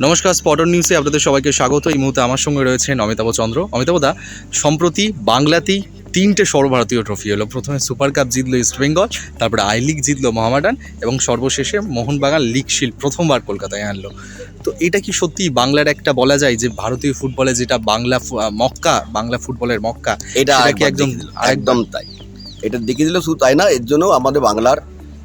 নমস্কার স্পটন নিউজে আপনাদের সবাইকে স্বাগত। এই মুহূর্তে আমার সঙ্গে রয়েছেন অমিতাভ চন্দ্র। অমিতাভ দা সম্প্রতি বাংলাতেই তিনটে সর্বভারতীয় ট্রফি হলো। প্রথমে সুপার কাপ জিতলো ইস্ট বেঙ্গল তারপরে আই লিগ জিতলো মোহামেডান এবং সর্বশেষে মোহনবাগান লিগ শিল্ড প্রথমবার কলকাতায় আনলো। তো এটা কি সত্যি বাংলার একটা বলা যায় যে ভারতীয় ফুটবলে যেটা বাংলা মক্কা বাংলা ফুটবলের মক্কা এটা কি একদম- একদম তাই। এটা দেখিয়ে দিলে শুধু তাই না এর জন্য আমাদের বাংলার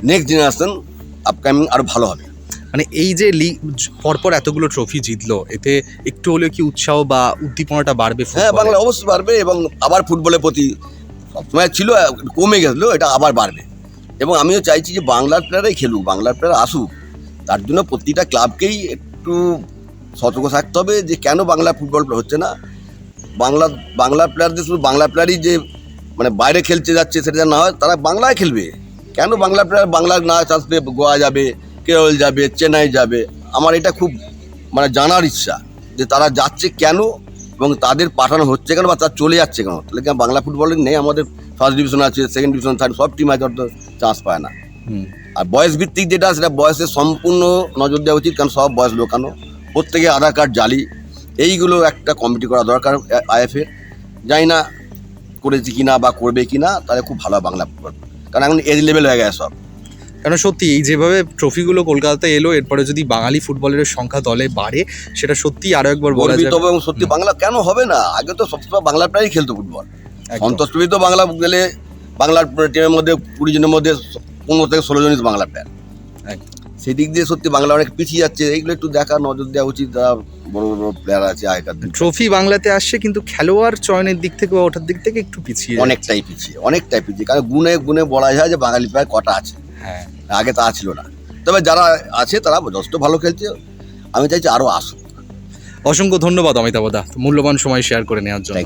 নেক্সট জেনারেশন আপকামিং আরও ভালো হবে। মানে এই যে লিগ পরপর এতগুলো ট্রফি জিতলো, এতে একটু হলেও কি উৎসাহ বা উদ্দীপনাটা বাড়বে হ্যাঁ বাংলা অবশ্যই বাড়বে এবং আবার ফুটবলের প্রতি সবসময় ছিল, কমে গেছিল, এটা আবার বাড়বে। এবং আমিও চাইছি যে বাংলার প্লেয়ারাই খেলুক, বাংলার প্লেয়ার আসুক। তার জন্য প্রতিটা ক্লাবকেই একটু সতর্ক থাকতে হবে যে কেন বাংলা ফুটবল হচ্ছে না। বাংলা বাংলা প্লেয়ারদের শুধু বাংলা প্লেয়ারই যে মানে বাইরে খেলতে যাচ্ছে, সেটা না হয়, তারা বাংলায় খেলবে। কেন বাংলা প্লেয়ার বাংলার না পেয়ে গোয়া যাবে? কেরল যাবে চেন্নাই যাবে আমার এটা খুব মানে জানার ইচ্ছা যে তারা যাচ্ছে কেন এবং তাদের পাঠানো হচ্ছে কেন বা তারা চলে যাচ্ছে কেন? তাহলে কি বাংলা ফুটবলে নেই? আমাদের ফার্স্ট ডিভিশন আছে সেকেন্ড ডিভিশন থার্ড সব টিম আছে চান্স পায় না। আর বয়স ভিত্তিক যেটা সেটা বয়সে সম্পূর্ণ নজর দেওয়া উচিত কারণ সব বয়স লোকানো প্রত্যেকে আধার কার্ড জালি এইগুলো একটা কমিটি করা দরকার আইএফের জানি না করেছি কিনা বা করবে কিনা তাহলে খুব ভালো হয় বাংলা ফুটবল কারণ এখন এজ লেভেল হয়ে গেছে সব। কারণ সত্যি এই যেভাবে ট্রফিগুলো কলকাতাতে এলো এরপরে যদি বাঙালি ফুটবলের সংখ্যা দলে বাড়ে সেটা সত্যি আরও একবার বলা যাবে। এবং সত্যি বাংলা কেন হবে না? আগে তো সবসময় বাংলা প্রায়ই খেলতো ফুটবল। সন্তোষ ট্রফি তো বাংলা গেলে বাংলার টিমের মধ্যে কুড়ি জনের মধ্যে পনেরো থেকে ষোলো জনই বাংলা প্লেয়ার। সেই দিক দিয়ে সত্যি বাংলা অনেক পিছিয়ে যাচ্ছে এইগুলো একটু দেখা নজর দেওয়া উচিত যারা বড় বড় প্লেয়ার আছে আগেকার দিন। ট্রফি বাংলাতে আসছে কিন্তু খেলোয়াড় চয়নের দিক থেকে বা ওঠার দিক থেকে একটু পিছিয়ে অনেকটাই পিছিয়ে অনেকটাই পিছিয়ে কারণ গুনে গুনে বলা যায় যে বাঙালি প্রায় কটা আছে। হ্যাঁ। আগে তা ছিল না। তবে যারা আছে তারা যথেষ্ট ভালো খেলছে। আমি চাইছি আরও আসুক। অসংখ্য ধন্যবাদ অমিতাভ দা। মূল্যবান সময় শেয়ার করে নেওয়ার জন্য।